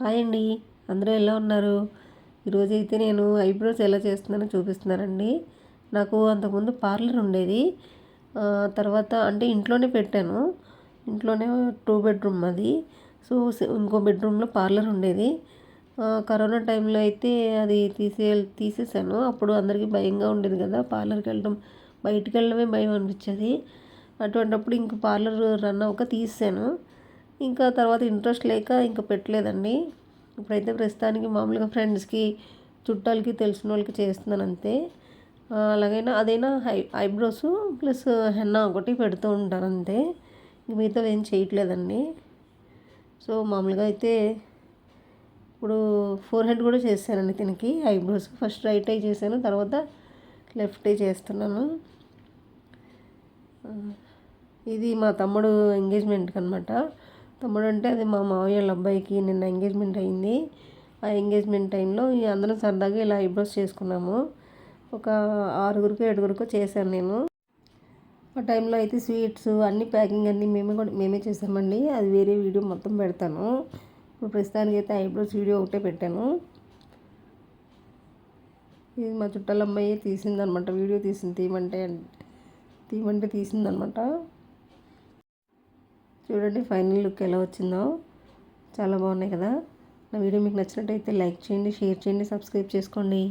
Hi అండి. అందరూ ఎలా ఉన్నారు? ఈరోజు అయితే నేను ఐబ్రోస్ ఎలా చేస్తున్నానో చూపిస్తున్నానండి. నాకు అంతకుముందు పార్లర్ ఉండేది. తర్వాత అంటే ఇంట్లోనే పెట్టాను. ఇంట్లోనే టూ బెడ్రూమ్ అది. సో ఇంకో బెడ్రూమ్లో పార్లర్ ఉండేది. కరోనా టైంలో అయితే అది తీసే తీసేసాను. అప్పుడు అందరికీ భయంగా ఉండేది కదా పార్లర్కి వెళ్ళడం. బయటికి వెళ్ళడమే భయం అనిపించేది. అటువంటప్పుడు ఇంక పార్లర్ రన్ అవ్వక తీసాను ఇంకా తర్వాత ఇంట్రెస్ట్ లేక ఇంకా పెట్టలేదండి. ఇప్పుడైతే ప్రస్తుతానికి మామూలుగా ఫ్రెండ్స్కి చుట్టాలకి తెలిసిన వాళ్ళకి చేస్తున్నాను అంతే. అలాగైనా అదైనా హై ఐబ్రోస్ ప్లస్ హెన్నా ఒకటి పెడుతూ ఉంటాను అంతే. ఇంక మిగతా ఏం చేయట్లేదండి. సో మామూలుగా అయితే ఇప్పుడు ఫోర్ హెడ్ కూడా చేశానండి దీనికి ఐబ్రోస్ ఫస్ట్ రైట్ ఐ చేశాను తర్వాత లెఫ్ట్ ఐ చేస్తున్నాను. ఇది మా తమ్ముడు ఎంగేజ్మెంట్కి అనమాట తమ్ముడు అంటే అది మా మావయ్య వాళ్ళ అబ్బాయికి నిన్న ఎంగేజ్మెంట్ అయింది. ఆ ఎంగేజ్మెంట్ టైంలో అందరం సరదాగా ఇలా ఐబ్రోస్ చేసుకున్నాము. ఒక ఆరుగురికి ఏడుగురికి చేశాను నేను. ఆ టైంలో అయితే స్వీట్స్ అన్ని ప్యాకింగ్ అన్నీ మేమే కూడా మేమే చేసామండి. అది వేరే వీడియో మొత్తం పెడతాను. ఇప్పుడు ప్రస్తుతానికి అయితే ఐబ్రోస్ వీడియో ఒకటే పెట్టాను. ఇది మా చుట్టాల అమ్మాయి తీసిందనమాట. వీడియో తీసింది తీయమంటే తీయమంటే తీసిందనమాట. చూడండి ఫైనల్ లుక్ ఎలా వచ్చిందో. చాలా బాగున్నాయి కదా. నా వీడియో మీకు నచ్చినట్టయితే లైక్ చేయండి షేర్ చేయండి సబ్స్క్రైబ్ చేసుకోండి.